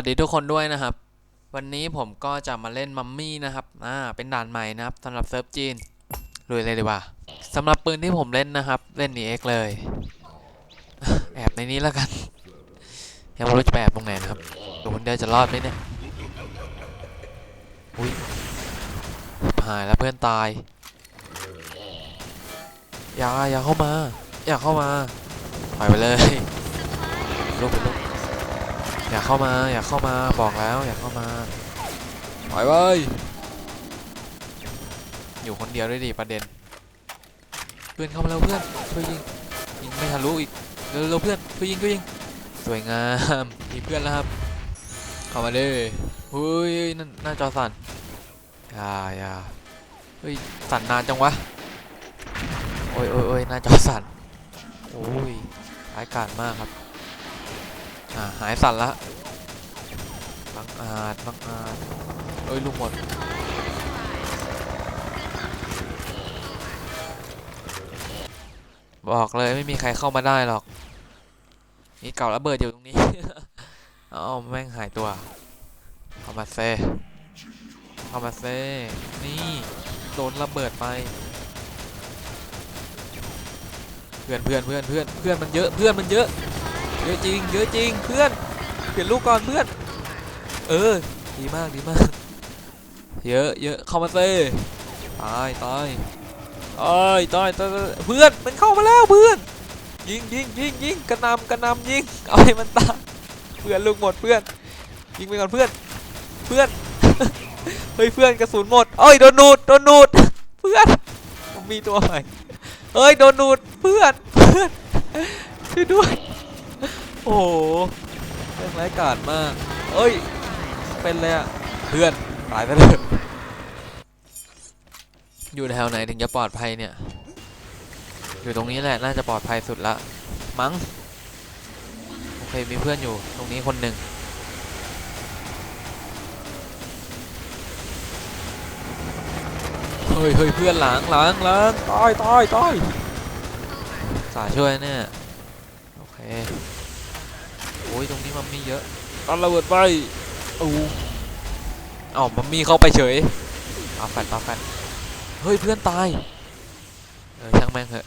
วัสดีทุกคนด้วยนะครับ วันนี้ผมก็จะมาเล่นมัมมี่นะครับ อ่า เป็นด่านใหม่นะครับสำหรับเซิร์ฟจีนลุยเลยดีกว่าสำหรับปืนที่ผมเล่นนะครับ เล่น EX เลย แอบในนี้แล้วกันยังไม่รู้จะไปแอบตรงไหนนะครับตัวคนเดียวจะรอดไหมเนี่ย อุ้ยหายแล้วเพื่อนตาย อย่าอย่าเข้ามา อย่าเข้ามาปล่อยไปเลยลูกเป็นลูก อย่าเข้ามาอย่าเข้ามาบอกแล้วอย่าเข้ามาปล่อยเว้ยอยู่คนเดียวด้วยดิประเด็น เพื่อนเข้ามาแล้วเพื่อนช่วยยิงยิงไม่ทะลุอีกเร็วๆเพื่อนช่วยยิงช่วยยิงสวยงามมีเพื่อนแล้วครับ เข้ามาเลยเฮ้ยนั่นหน้าจอสั่นอย่าอย่าเฮ้ยสั่นนานจังวะโอ้ยโอ้ยโอ้ยหน้าจอสั่นโอ้ยร้ายกาจมากครับ อ่าหายสั่นละบังอาจบังอาจเอ้ยลูกหมดบอกเลยไม่มีใครเข้ามาได้หรอก นี่เก่าระเบิดอยู่ตรงนี้ เอาแม่งหายตัว เข้ามาเซ เข้ามาเซ นี่โดนระเบิดไป เพื่อนเพื่อนเพื่อนเพื่อนเพื่อนมันเยอะเพื่อนมันเยอะ ยอะจริง เยอะจริงเพื่อน เปลี่ยนลูกก่อนเพื่อน เออ ดีมากดีมาก เยอะเยอะเข้ามาเซ่ตายตายตายตายตายตาเพื่อนมันเข้ามาแล้วเพื่อน ยิงยิงยิงยิงกระนำกระนำยิงเอาให้มันตายเพื่อนลูกหมดเพื่อน ยิงไปก่อนเพื่อน เพื่อน เฮ้ยเพื่อนกระสุนหมดเอ้ยโดนนูดโดนนูดเพื่อนมีตัวใหม่เฮ้ยโดนนูดเพื่อนเพื่อนช่วยด้วย อ้โหเรื่องร้กาจมาก เอ้ย เป็นเลยอะเพื่อน ตายไปเลย อยู่แถวไหนถึงจะปลอดภัยเนี่ย อยู่ตรงนี้แหละ น่าจะปลอดภัยสุดละ มั้ง โอเค มีเพื่อนอยู่ ตรงนี้คนหนึ่งเฮ้ยเฮ้ยเพื่อนหลังหลังหลังตายตายตายสาช่วยเนี่ย โอเค โอ้ยตรงนี้มันมีเยอะตอนระเบิดไปอู้เอ้ามันมีเข้าไปเฉยเอาแฟดเอาแฟดเฮ้ยเพื่อนตายเออช่างแม่งเถอะ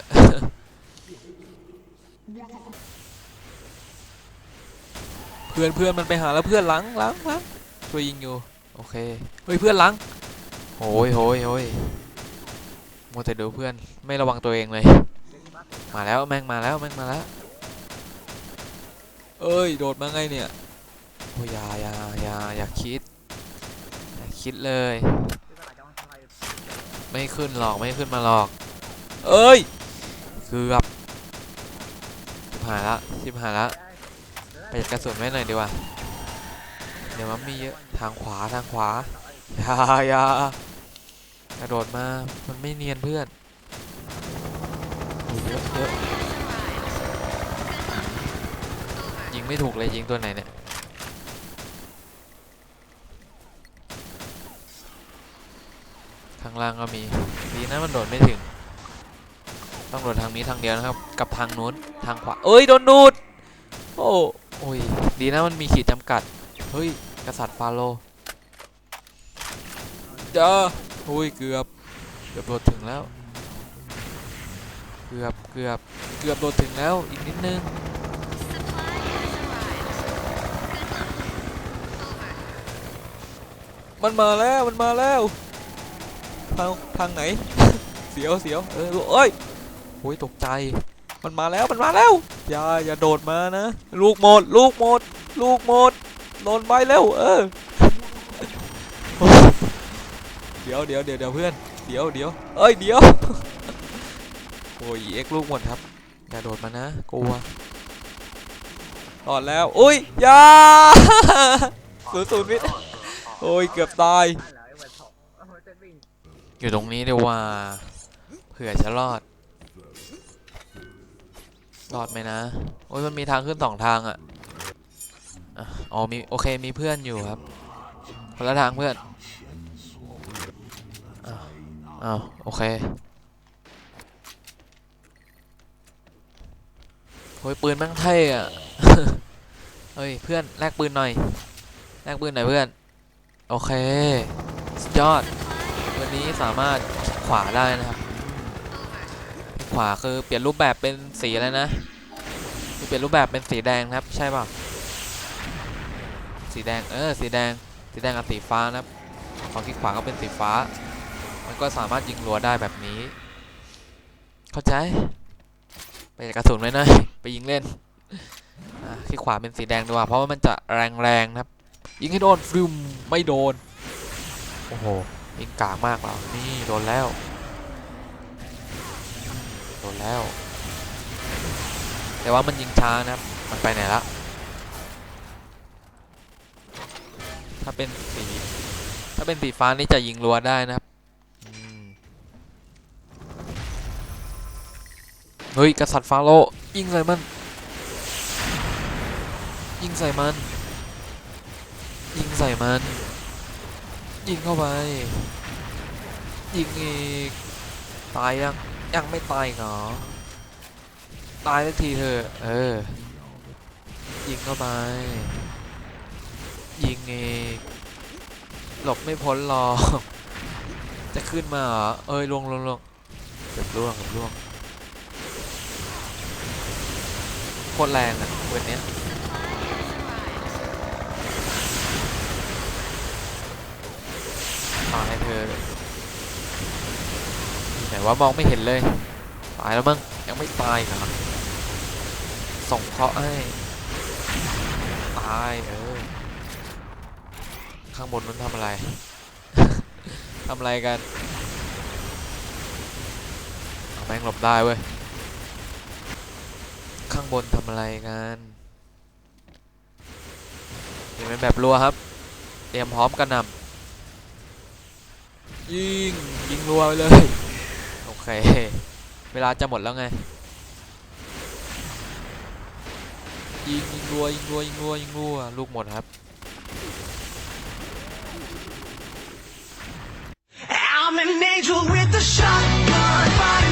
เพื่อนเพื่อนมันไปหาแล้วเพื่อนหลังหลังหลังช่วยยิงอยู่โอเคเฮ้ยเพื่อนหลังโอ้ยโอ้ยโอ้ยมัวแต่ดูเพื่อนไม่ระวังตัวเองเลย มาแล้วแม่งมาแล้วแม่งมาแล้ว เอ้ย โดดมาไงเนี่ยโอ้ยอย่าอย่าอย่าอย่าคิดอย่าคิดเลย ไม่ขึ้นหรอกไม่ขึ้นมาหรอก เอ้ยเกือบชิบหายละชิบหายละไปจัดกระสุนไว้หน่อยดีกว่าเดี๋ยวมันมีเยอะทางขวาทางขวาอย่าอย่ากระโดดมามันไม่เนียนเพื่อนโอ้ยเยอะเยอะ ยิง ไม่ถูกเลยยิงตัวไหนเนี่ยข้างล่างก็มีดีนะมันโดดไม่ถึง ต้องโดดทางนี้ทางเดียวนะครับ กับทางนู้นทางขวาเอ้ยโดนดูดโอ้โอ้ยดีนะมันมีขีดจำกัดเฮ้ยกษัตริย์ฟาโรเจ้าโอ้ยเกือบเกือบโดดถึงแล้ว เกือบเกือบเกือบโดดถึงแล้วอีกนิดนึง มันมาแล้วมันมาแล้ว ทางทางไหน เสียวเสียวเออเอ้ยโอ้ยตกใจ มันมาแล้วมันมาแล้ว อย่าอย่าโดดมานะ ลูกหมด ลูกหมด ลูกหมดโดนไปแล้วเออเดี๋ยวเดี๋ยวเดี๋ยวเดี๋ยวเพื่อนเดี๋ยวเดี๋ยวเอ้ยเดี๋ยวโอ้ยเอ็กลูกหมดครับอย่าโดดมานะกลัวรอดแล้ว อุ้ยอย่าศูนย์ศูนย์วิทย์ โอ้ยเกือบตาย อยู่ตรงนี้ดีกว่าเผื่อจะรอด รอดไหมนะ โอ้ยมันมีทางขึ้นสองทางอะอะอ๋อมีโอเคมีเพื่อนอยู่ครับคนละทางเพื่อนอ้าวอ้าวโอเคโอ้ยปืนแม่งเท่อะ เฮ้ยเพื่อนแลกปืนหน่อยแลกปืนหน่อยเพื่อน โอเคสุดยอด วันนี้สามารถขวาได้นะครับขวาคือเปลี่ยนรูปแบบเป็นสีอะไรนะเปลี่ยนรูปแบบเป็นสีแดงครับ ใช่ป่ะสีแดงเออสีแดงสีแดงกับสีฟ้านะครับของที่ขวาก็เป็นสีฟ้า มันก็สามารถยิงรัวได้แบบนี้ เข้าใจ ไปกระสุนไว้หน่อยไปยิงเล่นที่ขวาเป็นสีแดงดีกว่าเพราะว่ามันจะแรงๆนะครับ ยิงให้โดนฟึมไม่โดน โอ้โหยิงกากมากแล้วนี่โดนแล้ว โดนแล้ว แต่ว่ามันยิงช้านะครับมันไปไหนละถ้าเป็นสีถ้าเป็นสีฟ้านี่จะยิงรัวได้นะครับอืมเฮ้ยกษัตริย์ฟาโรห์ยิงใส่มัน ยิงใส่มันยิง ใส่มัน ยิงเข้าไป ยิงอีก ตายยัง ยังไม่ตายเหรอ ตายสักทีเถอะ เออ ยิงเข้าไป ยิงอีก หลบไม่พ้นหรอก จะขึ้นมาเหรอ เอ้ยลวงลวงลวงเกือบล่วงเกือบล่วงโคตรแรงอะเวทเนี้ย ตายเธอไหน ว่ามองไม่เห็นเลย ตายแล้วมั้งยังไม่ตายเหรอส่งเคราะห์ให้ตายเออข้างบนนั้นทำอะไรทำอะไรกันเอาแม่งหลบได้เว้ยข้างบนทำอะไรกันเห็นเป็นแบบรัวครับ เตรียมพร้อมกระหน่ำยิงยิงรัวไปเลย เค เวลาจะหมดแล้วไง ยิงยิงรัวยิงรัวยิงรัวยิงรัวลูกหมดครับ I'm an angel with a shotgun.